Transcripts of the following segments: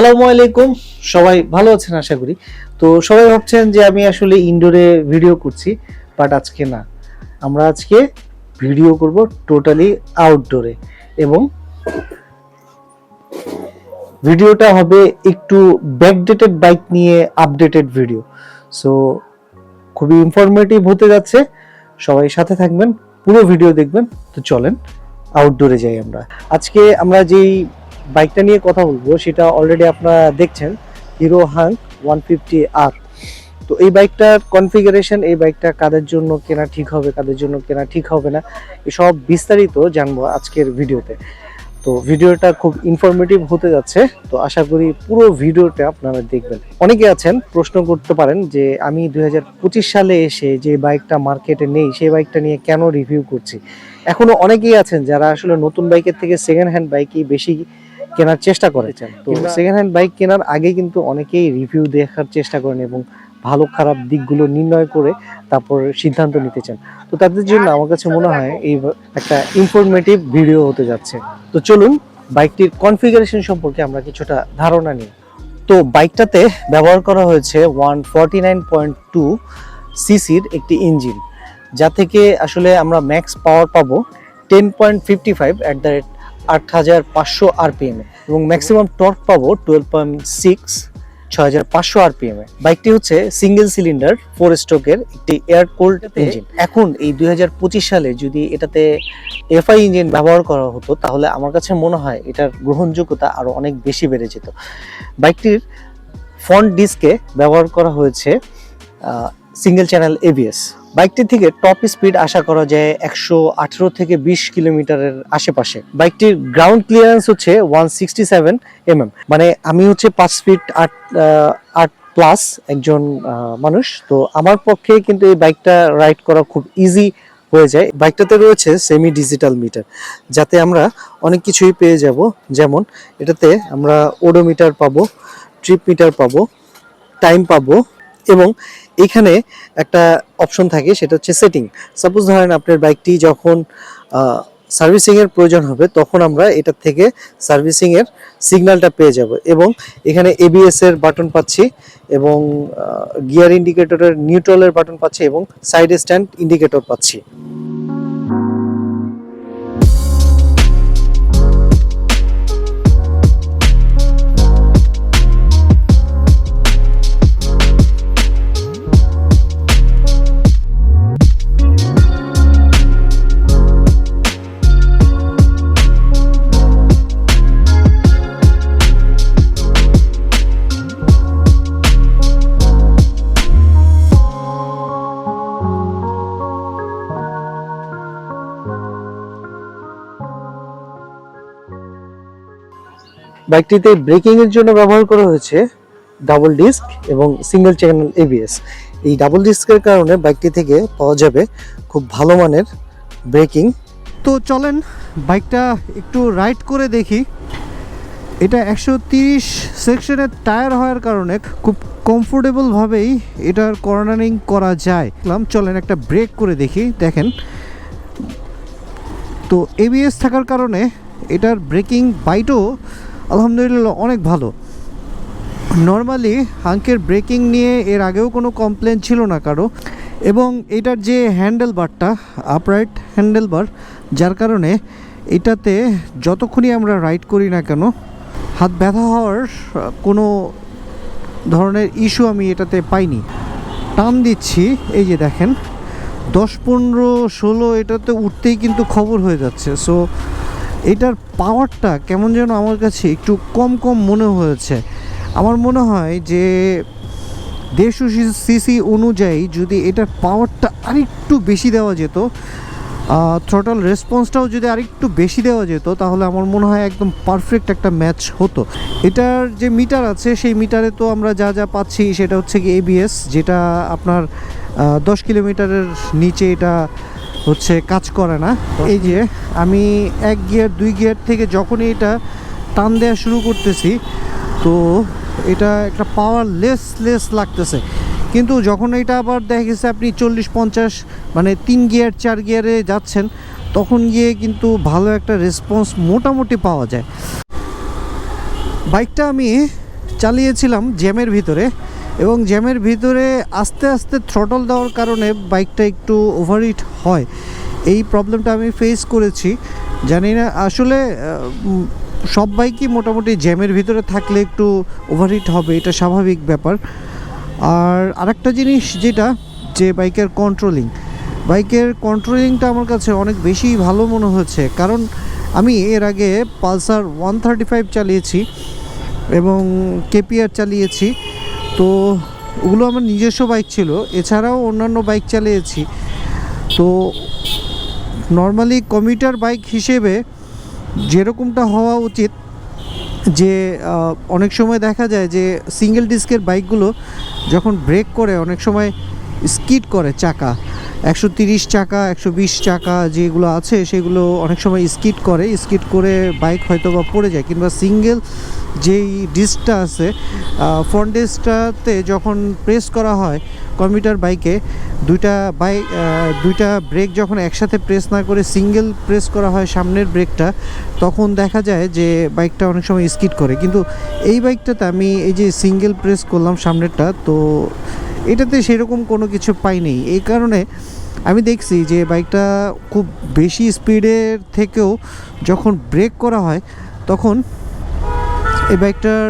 আসসালামু আলাইকুম। সবাই ভালো আছেন আশা করি। তো সবাই ভাবছেন যে আমি আসলে ইনডোরে ভিডিও করছি বাট আজকে না। আমরা আজকে ভিডিও করব টোটালি আউটডোরে এবং ভিডিওটা হবে একটু ব্যাকডেটেড বাইক নিয়ে আপডেটেড ভিডিও সো খুবই ইনফরমেটিভ হতে যাচ্ছে। সবাই সাথে থাকবেন, পুরো ভিডিও দেখবেন। তো চলেন আউটডোরে যাই আমরা। আজকে আমরা যেই বাইকটা নিয়ে কথা বলব, সেটা অলরেডি আপনারা দেখছেন, Hero Hunk one fifty R. তো এই বাইকটার কনফিগারেশন এই বাইকটা কাদের জন্য কেনা ঠিক হবে, কাদের জন্য কেনা ঠিক হবে না এসব বিস্তারিত জানব আজকের ভিডিওতে। তো ভিডিওটা খুব ইনফরমেটিভ হতে যাচ্ছে, তো আশা করি পুরো ভিডিওটা আপনারা দেখবেন। অনেকে আছেন, প্রশ্ন করতে পারেন যে আমি দুই হাজার পঁচিশ সালে এসে যে বাইকটা মার্কেটে নেই, সেই বাইকটা নিয়ে কেন রিভিউ করছি? এখনও অনেকেই আছেন যারা আসলে নতুন বাইকের থেকে সেকেন্ড হ্যান্ড বাইকই বেশি কেনার চেষ্টা করেছেন তো। সেকেন্ড হ্যান্ড বাইক কেনার আগে কিন্তু অনেকেই রিভিউ দেখার চেষ্টা করেন এবং ভালো খারাপ দিকগুলো নির্ণয় করে তারপর সিদ্ধান্ত নিতে চান। তো তাদের জন্য আমার কাছে মনে হয় এই একটা ইনফরমেটিভ ভিডিও হতে যাচ্ছে। তো চলুন বাইকটির কনফিগারেশন সম্পর্কে আমরা কিছুটা ধারণা নিই। তো বাইকটাতে ব্যবহার করা হয়েছে one forty nine point two সিসির একটি ইঞ্জিন যা থেকে আসলে আমরা ম্যাক্স পাওয়ার পাবো ten point fifty five at the rate আট হাজার পাঁচশো আরপিএম এবং ম্যাক্সিমাম টর্ক পাবো টুয়েলভ পয়েন্ট সিক্স ছয় হাজার পাঁচশো আরপিএম এ। বাইকটি হচ্ছে সিঙ্গেল সিলিন্ডার ফোর স্ট্রোকের একটি এয়ার কোল্ড ইঞ্জিন এখন এই দুই হাজার পঁচিশ সালে যদি এটাতে এফআই ইঞ্জিন ব্যবহার করা হতো তাহলে আমার কাছে মনে হয় এটার গ্রহণযোগ্যতা আরও অনেক বেশি বেড়ে যেত। বাইকটির ফ্রন্ট ডিস্কে ব্যবহার করা হয়েছে সিঙ্গেল চ্যানেল এবিএস বাইকটি থেকে টপ স্পিড আশা করা যায় একশো আঠেরো থেকে বিশ কিলোমিটারের আশেপাশে। বাইকটির গ্রাউন্ড ক্লিয়ারেন্স হচ্ছে ওয়ান সিক্সটি সেভেন এমএম মানে আমি হচ্ছে পাঁচ ফিট আট আট প্লাস একজন মানুষ। তো আমার পক্ষে কিন্তু এই বাইকটা রাইড করা খুব ইজি হয়ে যায়। বাইকটাতে রয়েছে সেমি ডিজিটাল মিটার যাতে আমরা অনেক কিছুই পেয়ে যাব। যেমন এটাতে আমরা ওডোমিটার পাবো ট্রিপ মিটার পাবো টাইম পাবো এবং এখানে একটা অপশন থাকে, সেটা হচ্ছে সেটিং সাপোজ ধরেন আপনার বাইকটি যখন সার্ভিসিংয়ের প্রয়োজন হবে, তখন আমরা এটার থেকে সার্ভিসিংয়ের সিগন্যালটা পেয়ে যাব এবং এখানে এবিএস এর বাটন পাচ্ছি এবং গিয়ার ইন্ডিকেটরের নিউট্রালের বাটন পাচ্ছি এবং সাইড স্ট্যান্ড ইন্ডিকেটর পাচ্ছি। বাইকটিতে ব্রেকিং এর জন্য ব্যবহার করা হয়েছে ডাবল ডিস্ক এবং সিঙ্গেল চ্যানেল এবিএস এই ডাবল ডিস্কের কারণে বাইকটি থেকে পাওয়া যাবে খুব ভালো মানের ব্রেকিং। তো চলেন বাইকটা একটু রাইড করে দেখি। এটা একশো তিরিশ সেকশনের টায়ার হওয়ার কারণে খুব কমফোর্টেবলভাবেই এটার কর্নারিং করা যায়। চলেন একটা ব্রেক করে দেখি, দেখেন। তো এবিএস থাকার কারণে এটার ব্রেকিং বাইটও আলহামদুলিল্লাহ, অনেক ভালো। নর্মালি হাঙ্কের ব্রেকিং নিয়ে এর আগেও কোনো কমপ্লেন ছিল না কারও। এবং এটার যে হ্যান্ডেল বারটা আপরাইট হ্যান্ডেল বার যার কারণে এটাতে যতক্ষণই আমরা রাইড করি না কেন, হাত ব্যথা হওয়ার কোনো ধরনের ইস্যু আমি এটাতে পাইনি। টান দিচ্ছি, এই যে দেখেন, দশ পনেরো ষোলো এটাতে উঠতেই কিন্তু খবর হয়ে যাচ্ছে। সো এটার পাওয়ারটা কেমন যেন আমার কাছে একটু কম কম মনে হয়েছে। আমার মনে হয় যে দেড়শো সিসি অনুযায়ী যদি এটার পাওয়ারটা আরেকটু বেশি দেওয়া যেত থ্রটাল রেসপন্সটাও যদি আরেকটু বেশি দেওয়া যেত, তাহলে আমার মনে হয় একদম পারফেক্ট একটা ম্যাচ হতো। এটার যে মিটার আছে, সেই মিটারে তো আমরা যা যা পাচ্ছি, সেটা হচ্ছে কি এবিএস যেটা আপনার দশ কিলোমিটারের নিচে এটা হচ্ছে কাজ করে না। এই যে আমি এক গিয়ার, দুই গিয়ার থেকে যখনই এটা টান দেওয়া শুরু করতেছি, তো এটা একটা পাওয়ার লেস লেস লাগতেছে। কিন্তু যখন এটা আবার দেখা গেছে আপনি চল্লিশ, পঞ্চাশ মানে তিন গিয়ার, চার গিয়ারে যাচ্ছেন, তখন গিয়ে কিন্তু ভালো একটা রেসপন্স মোটামুটি পাওয়া যায়। বাইকটা আমি চালিয়েছিলাম জ্যামের ভিতরে। এবং জ্যামের ভিতরে আস্তে আস্তে থ্রটল দেওয়ার কারণে বাইকটা একটু ওভারহিট হয়। এই প্রবলেমটা আমি ফেস করেছি। জানি না, আসলে সব বাইকই মোটামুটি জ্যামের ভিতরে থাকলে একটু ওভারহিট হবে, এটা স্বাভাবিক ব্যাপার। আর আরেকটা জিনিস যেটা, যে বাইকের কন্ট্রোলিং বাইকের কন্ট্রোলিংটা আমার কাছে অনেক বেশি ভালো মনে হচ্ছে। কারণ আমি এর আগে পালসার ওয়ান থার্টি ফাইভ চালিয়েছি এবং কেপিআর চালিয়েছি। তো ওগুলো আমার নিজস্ব বাইক ছিল, এছাড়াও অন্যান্য বাইক চালিয়েছি। তো নর্মালি কমিউটার বাইক হিসেবে যেরকমটা হওয়া উচিত, যে অনেক সময় দেখা যায় যে সিঙ্গেল ডিস্কের বাইকগুলো যখন ব্রেক করে, অনেক সময় স্কিড করে চাকা। একশো তিরিশ চাকা, একশো বিশ চাকা যেগুলো আছে, সেগুলো অনেক সময় স্কিড করে। স্কিড করে বাইক হয়তো বা পড়ে যায়, কিংবা সিঙ্গেল যেই ডিস্কটা আছে ফ্রন্ট ডিস্কটাতে যখন প্রেস করা হয় কম্পিউটার বাইকে, দুইটা বাইক দুইটা ব্রেক যখন একসাথে প্রেস না করে সিঙ্গেল প্রেস করা হয় সামনের ব্রেকটা, তখন দেখা যায় যে বাইকটা অনেক সময় স্কিড করে। কিন্তু এই বাইকটাতে আমি এই যে সিঙ্গেল প্রেস করলাম সামনেরটা, তো এটাতে সেরকম কোনো কিছু পাইনি। এই কারণে আমি দেখছি যে বাইকটা খুব বেশি স্পিডের থেকেও যখন ব্রেক করা হয়, তখন এই বাইকটার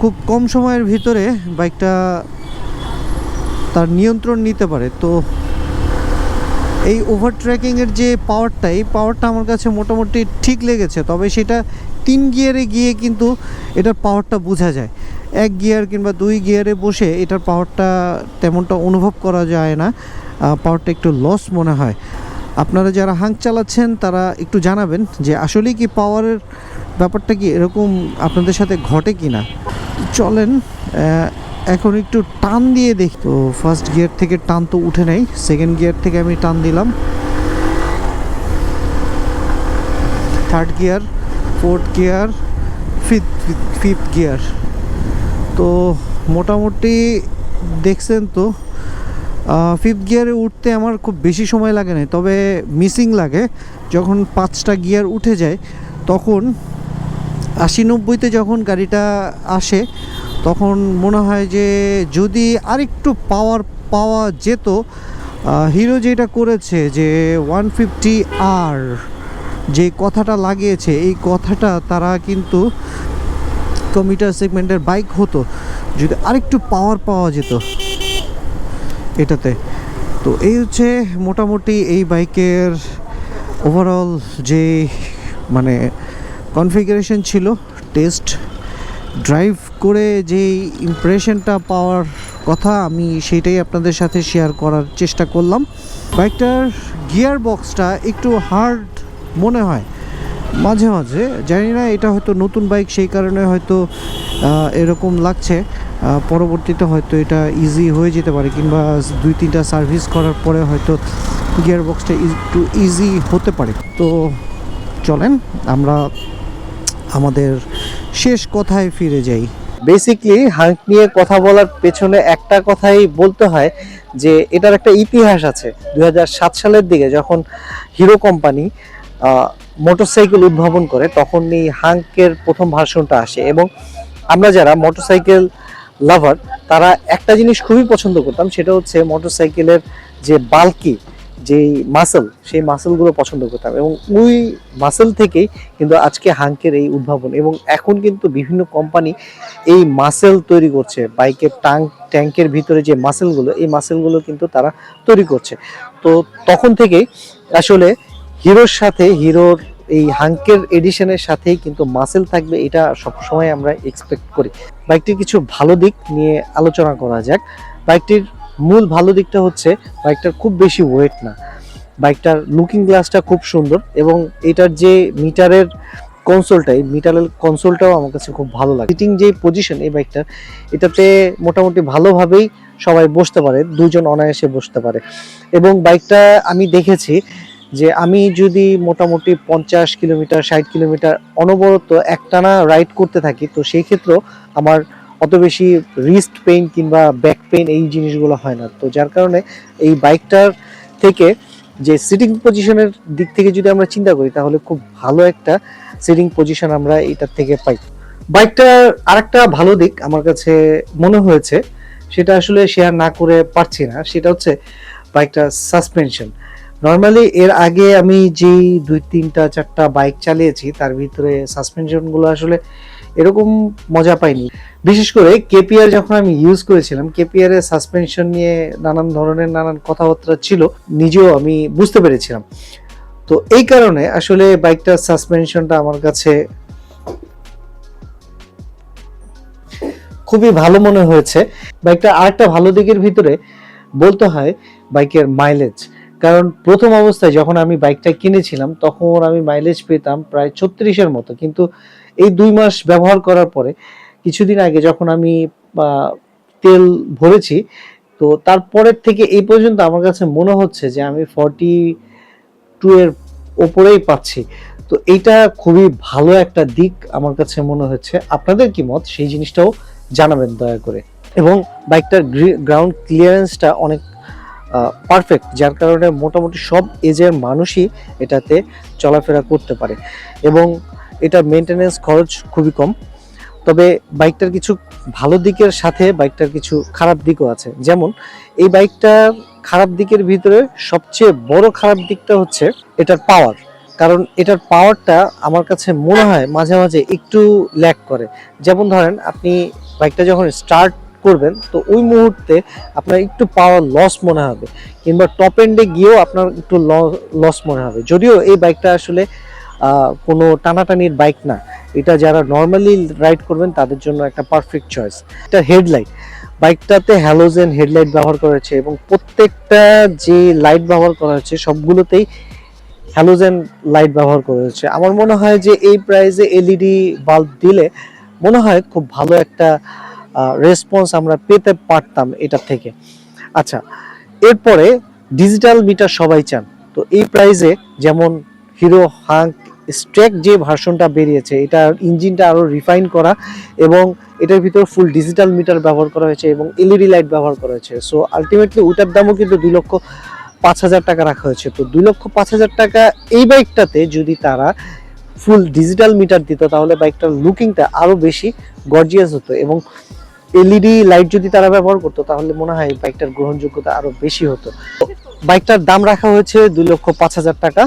খুব কম সময়ের ভিতরে বাইকটা তার নিয়ন্ত্রণ নিতে পারে। তো এই ওভার ট্র্যাকিংয়ের যে পাওয়ারটা এই পাওয়ারটা আমার কাছে মোটামুটি ঠিক লেগেছে। তবে সেটা তিন গিয়ারে গিয়ে কিন্তু এটার পাওয়ারটা বোঝা যায়। এক গিয়ার কিংবা দুই গিয়ারে বসে এটার পাওয়ারটা তেমনটা অনুভব করা যায় না। পাওয়ারটা একটু লস মনে হয়। আপনারা যারা হাঁক চালাচ্ছেন, তারা একটু জানাবেন যে আসলেই কি পাওয়ারের ব্যাপারটা কি এরকম আপনাদের সাথে ঘটে কি না চলেন এখন একটু টান দিয়ে দেখি তো। ফার্স্ট গিয়ার থেকে টান তো উঠে নেই সেকেন্ড গিয়ার থেকে আমি টান দিলাম। Third gear fourth gear fifth fifth gear তো মোটামুটি দেখছেন তো ফিফথ গিয়ারে উঠতে আমার খুব বেশি সময় লাগে না, তবে মিসিং লাগে। যখন পাঁচটা গিয়ার উঠে যায়, তখন আশি নব্বইতে যখন গাড়িটা আসে তখন মনে হয় যে যদি আরেকটু পাওয়ার পাওয়া যেত হিরো যেটা করেছে যে ওয়ান ফিফটি আর যে কথাটা লাগিয়েছে, এই কথাটা তারা কিন্তু কমিটার সেগমেন্টের বাইক হতো, যদি আরেকটু পাওয়ার পাওয়া যেত এটাতে। তো এই হচ্ছে মোটামুটি এই বাইকের ওভারঅল যে মানে কনফিগারেশন ছিল টেস্ট ড্রাইভ করে যে ইমপ্রেশনটা পাওয়ার কথা আমি সেইটাই আপনাদের সাথে শেয়ার করার চেষ্টা করলাম। বাইকটার গিয়ার বক্সটা একটু হার্ড মনে হয়। মাঝে মাঝে, জানি না এটা হয়তো নতুন বাইক সেই কারণে হয়তো এরকম লাগছে। পরবর্তীতে হয়তো এটা ইজি হয়ে যেতে পারে কিংবা দুই তিনটা সার্ভিস করার পরে হয়তো গিয়ার বক্সটা একটু ইজি হতে পারে। তো চলেন, আমরা আমাদের শেষ কথায় ফিরে যাই। বেসিকলি হাঙ্ক নিয়ে কথা বলার পেছনে একটা কথাই বলতে হয় যে এটার একটা ইতিহাস আছে দু হাজার সাত সালের দিকে যখন হিরো কোম্পানি মোটরসাইকেল উদ্ভাবন করে তখন এই হাঙ্কের প্রথম ভার্সনটা আসে এবং আমরা যারা মোটরসাইকেল লাভার, তারা একটা জিনিস খুবই পছন্দ করতাম, সেটা হচ্ছে মোটরসাইকেলের যে বাল্কি যেই মাসেল সেই মাসেলগুলো পছন্দ করতাম এবং ওই মাসেল থেকেই কিন্তু আজকে হাঙ্কের এই উদ্ভাবন এবং এখন কিন্তু বিভিন্ন কোম্পানি এই মাসেল তৈরি করছে, বাইকের টাঙ্ক ট্যাঙ্কের ভিতরে যে মাসেলগুলো এই মাসেলগুলো কিন্তু তারা তৈরি করছে। তো তখন থেকেই আসলে হিরোর সাথে, হিরোর এই হাঙ্কের এডিশনের সাথেই কিন্তু মাসেল থাকবে, এটা সবসময় আমরা এক্সপেক্ট করি। বাইকটির কিছু ভালো দিক নিয়ে আলোচনা করা যাক। বাইকটির মূল ভালো দিকটা হচ্ছে বাইকটার খুব বেশি ওয়েট না। বাইকটার লুকিং গ্লাসটা খুব সুন্দর এবং এটার যে মিটারের কনসোলটা এই মিটারের কনসোলটাও আমার কাছে খুব ভালো লাগে। সিটিং যে পজিশন এই বাইকটার, এটাতে মোটামুটি ভালোভাবেই সবাই বসতে পারে, দুজন অনায়াসে বসতে পারে। এবং বাইকটা আমি দেখেছি যে আমি যদি মোটামুটি পঞ্চাশ কিলোমিটার, ষাট কিলোমিটার অনবরত একটানা রাইড করতে থাকি, তো সেই ক্ষেত্রেও আমার অত বেশি রিস্ট পেইন কিংবা ব্যাক পেইন এই জিনিসগুলো হয় না। তো যার কারণে এই বাইকটার থেকে যে সিটিং পজিশনের দিক থেকে যদি আমরা চিন্তা করি, তাহলে খুব ভালো একটা সিটিং পজিশন আমরা এটার থেকে পাই। বাইকটার আরেকটা ভালো দিক আমার কাছে মনে হয়েছে, সেটা আসলে শেয়ার না করে পারছি না, সেটা হচ্ছে বাইকটার সাসপেনশন নর্মালি এর আগে আমি যেই দুই, তিনটা, চারটা বাইক চালিয়েছি, তার ভিতরে সাসপেনশনগুলো আসলে এরকম মজা পাইনি। বিশেষ করে কেপিআর যখন আমি ইউজ করেছিলাম কেপিআর এর সাসপেনশন নিয়ে নানান ধরনের নানান কথাবার্তা ছিল, নিজেও আমি বুঝতে পেরেছিলাম। তো এই কারণে আসলে বাইকটার সাসপেনশনটা আমার কাছে খুবই ভালো মনে হয়েছে। বাইকটা আরেকটা ভালো দিকের ভিতরে বলতে হয় বাইকের মাইলেজ কারণ প্রথম অবস্থায় যখন আমি বাইকটা কিনেছিলাম, তখন আমি মাইলেজ পেতাম প্রায় ছত্রিশের মতো। কিন্তু এই দুই মাস ব্যবহার করার পরে কিছুদিন আগে যখন আমি তেল ভরেছি, তো তারপরের থেকে এই পর্যন্ত আমার কাছে মনে হচ্ছে যে আমি ফর্টি টু এর ওপরেই পাচ্ছি। তো এইটা খুবই ভালো একটা দিক আমার কাছে মনে হচ্ছে। আপনাদের কি মত? সেই জিনিসটাও জানাবেন দয়া করে। এবং বাইকটার গ্রাউন্ড ক্লিয়ারেন্সটা অনেক পারফেক্ট যার কারণে মোটামুটি সব এজের মানুষই এটাতে চলাফেরা করতে পারে। এবং এটা মেনটেনেন্স খরচ খুবই কম। তবে বাইকটার কিছু ভালো দিকের সাথে বাইকটার কিছু খারাপ দিকও আছে। যেমন, এই বাইকটার খারাপ দিকের ভিতরে সবচেয়ে বড় খারাপ দিকটা হচ্ছে এটার পাওয়ার কারণ এটার পাওয়ারটা আমার কাছে মনে হয় মাঝে মাঝে একটু ল্যাক করে। যেমন ধরেন, আপনি বাইকটা যখন স্টার্ট করবেন, তো ওই মুহূর্তে আপনার একটু পাওয়ার লস মনে হবে। কিংবা টপ এন্ডে গিয়েও আপনার একটু লস মনে হবে। যদিও এই বাইকটা আসলে কোনো টানাটানির বাইক না। এটা যারা নর্মালি রাইড করবেন, তাদের জন্য একটা পারফেক্ট চয়েস এটা হেডলাইট বাইকটাতে হ্যালোজেন হেডলাইট ব্যবহার করা হয়েছে এবং প্রত্যেকটা যে লাইট ব্যবহার করা হয়েছে, সবগুলোতেই হ্যালোজেন লাইট ব্যবহার করা হয়েছে। আমার মনে হয় যে এই প্রাইসে এলইডি বাল্ব দিলে মনে হয় খুব ভালো একটা রেসপন্স আমরা পেতে পারতাম এটা থেকে। আচ্ছা এরপরে ডিজিটাল মিটার সবাই চান। তো এই প্রাইসে যেমন হিরো হাঙ্ক স্ট্রেক যে ভার্সনটা বেরিয়েছে এটা ইঞ্জিনটা আরও রিফাইন করা এবং এটার ভিতর ফুল ডিজিটাল মিটার ব্যবহার করা হয়েছে এবং এলইডি লাইট ব্যবহার করা হয়েছে। সো আলটিমেটলি ওটার দামও কিন্তু দুই লক্ষ পাঁচ হাজার টাকা রাখা হয়েছে। তো দুই লক্ষ পাঁচ হাজার টাকা এই বাইকটাতে যদি তারা ফুল ডিজিটাল মিটার দিত, তাহলে বাইকটার লুকিংটা আরও বেশি গর্জিয়াস হতো এবং এলইডি লাইট যদি তারা ব্যবহার করতো, তাহলে মনে হয় বাইকটার গ্রহণযোগ্যতা আরও বেশি হতো। বাইকটার দাম রাখা হয়েছে দুই লক্ষ পাঁচ হাজার টাকা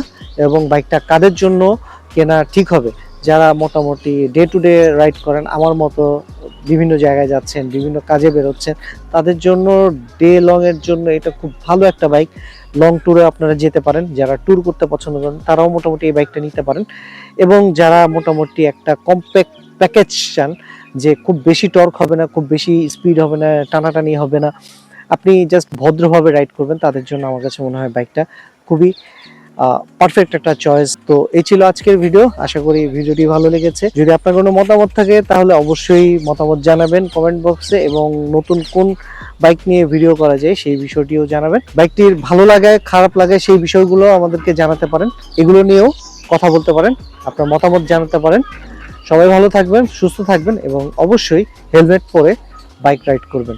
এবং বাইকটা কাদের জন্য কেনা ঠিক হবে? যারা মোটামুটি ডে টু ডে রাইড করেন, আমার মতো বিভিন্ন জায়গায় যাচ্ছেন, বিভিন্ন কাজে বেরোচ্ছেন, তাদের জন্য ডে লং এর জন্য এটা খুব ভালো একটা বাইক লং ট্যুরে আপনারা যেতে পারেন, যারা ট্যুর করতে পছন্দ করেন, তারাও মোটামুটি এই বাইকটা নিতে পারেন। এবং যারা মোটামুটি একটা কম্প্যাক্ট প্যাকেজ চান, যে খুব বেশি টর্ক হবে না, খুব বেশি স্পিড হবে না, টানাটানি হবে না আপনি জাস্ট ভদ্রভাবে রাইড করবেন, তাদের জন্য আমার কাছে মনে হয় বাইকটা খুবই পারফেক্ট একটা চয়েস তো এই ছিল আজকের ভিডিও আশা করি ভিডিওটি ভালো লেগেছে। যদি আপনার কোনো মতামত থাকে, তাহলে অবশ্যই মতামত জানাবেন কমেন্ট বক্সে এবং নতুন কোন বাইক নিয়ে ভিডিও করা যায়, সেই বিষয়টিও জানাবেন। বাইকটির ভালো লাগায়, খারাপ লাগায়, সেই বিষয়গুলো আমাদেরকে জানাতে পারেন। এগুলো নিয়েও কথা বলতে পারেন, আপনার মতামত জানাতে পারেন। সবাই ভালো থাকবেন, সুস্থ থাকবেন এবং অবশ্যই হেলমেট পরে বাইক রাইড করবেন।